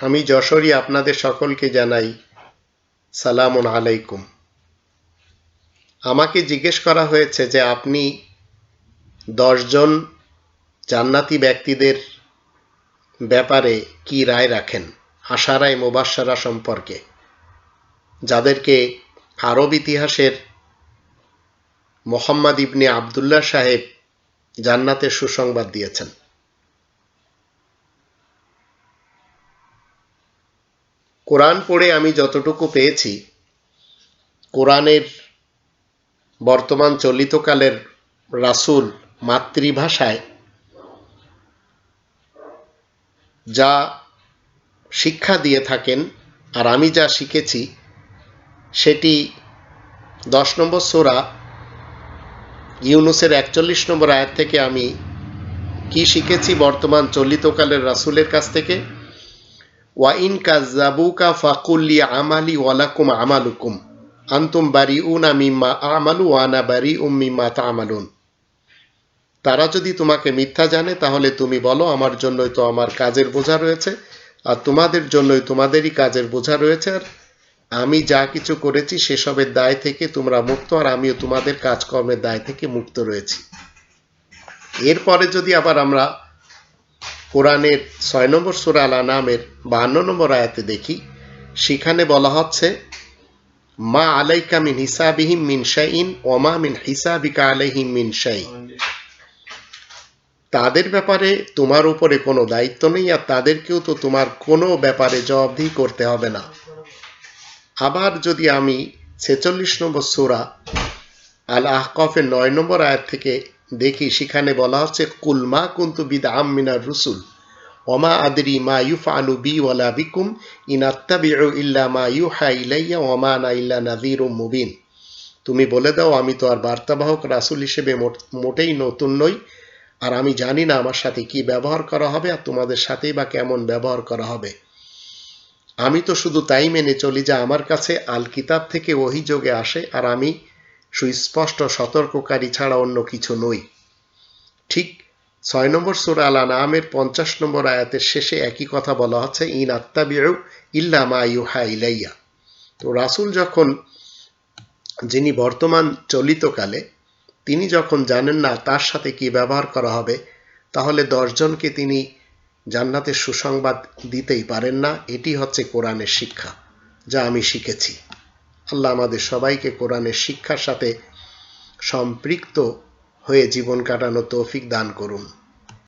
আমি যশোরী আপনাদের সকলকে জানাই, সালামুন আলাইকুম। আমাকে জিজ্ঞেস করা হয়েছে যে আপনি দশজন জান্নাতি ব্যক্তিদের ব্যাপারে কি রায় রাখেন, আশারায় মোবাসারা সম্পর্কে, যাদেরকে আরব ইতিহাসের মোহাম্মদ ইবনে আবদুল্লাহ সাহেব জান্নাতের সুসংবাদ দিয়েছেন। কোরআন পড়ে আমি যতটুকু পেয়েছি, কোরআনের বর্তমান চলিতকালের রাসূল মাতৃভাষায়, যা শিক্ষা দিয়ে থাকেন আর আমি যা শিখেছি, সেটি দশ নম্বর সোরা ইউনুসের একচল্লিশ নম্বর আয়াত থেকে আমি কি শিখেছি বর্তমান চলিতকালের রাসুলের কাছ থেকে? ওয়াইন কাজাবুকা ফাকুল্লি আমালি ওয়ালাকুম আমালুকুম আন্তুম বারি উনা মিম্মা আমালু বারি উম মিম্মা তারা যদি তোমাকে মিথ্যা জানে, তাহলে তুমি বলো, আমার জন্যই তো আমার কাজের বোঝা রয়েছে আর তোমাদের জন্যই তোমাদেরই কাজের বোঝা রয়েছে আর আমি যা কিছু করেছি সেসবের দায় থেকে তোমরা মুক্ত আর আমিও তোমাদের কাজকর্মের দায় থেকে মুক্ত রয়েছি। এরপরে যদি আবার আমরা কোরআনের ছয় নম্বর সুরা আলা নামের বাহান্ন নম্বর আয়াতে দেখি, সেখানে বলা হচ্ছে, মা আলাইকা মিন হিসাবিহিম মিন শাইন ওমা মিন হিসাবিকা আলাইহিম মিন শাই তাদের ব্যাপারে তোমার উপরে কোনো দায়িত্ব নেই আর তাদেরকেও তো তোমার কোনো ব্যাপারে জবাবদিহি করতে হবে না। আবার যদি আমি ছেচল্লিশ নম্বর সুরা আল আহকফের নয় নম্বর আয়াত থেকে দেখি সেখানে বলা হচ্ছে কুলমা কুন্তু বিদ আমিনার রুসুল। ওমা আদরি মা ইউফা বি ওয়ালা বিকুম। ইন আত্তাবিউ ইল্লা মা ইউহা ইলাইয়া ওমা না ইল্লা নাজির মুবিন। তুমি বলে দাও, আমি তো আর বার্তাবাহক রাসুল হিসেবে মোটেই নতুন নই। আর আমি জানি না আমার সাথে কি ব্যবহার করা হবে আর তোমাদের সাথেই বা কেমন ব্যবহার করা হবে। আমি তো শুধু তাই মেনে চলি যে আমার কাছে আল কিতাব থেকে অভিযোগে আসে, আর আমি সুস্পষ্ট সতর্ককারী ছাড়া অন্য কিছু নই। ঠিক ছয় নম্বর সুরা আল আনামের পঞ্চাশ নম্বর আয়াতের শেষে একই কথা বলা হচ্ছে, ইন আত্মাবিউ ইল্লা মা ইউহা ইলাইয়া। তো রাসুল যখন, যিনি বর্তমান চলিতকালে, তিনি যখন জানেন না তার সাথে কি ব্যবহার করা হবে, তাহলে দশজনকে তিনি জান্নাতের সুসংবাদ দিতেই পারেন না। এটি হচ্ছে কোরআনের শিক্ষা, যা আমি শিখেছি। আল্লাহ আমাদের সবাইকে কোরআনের শিক্ষার সাথে সম্পৃক্ত হয়ে জীবন কাটানো তৌফিক দান করুন।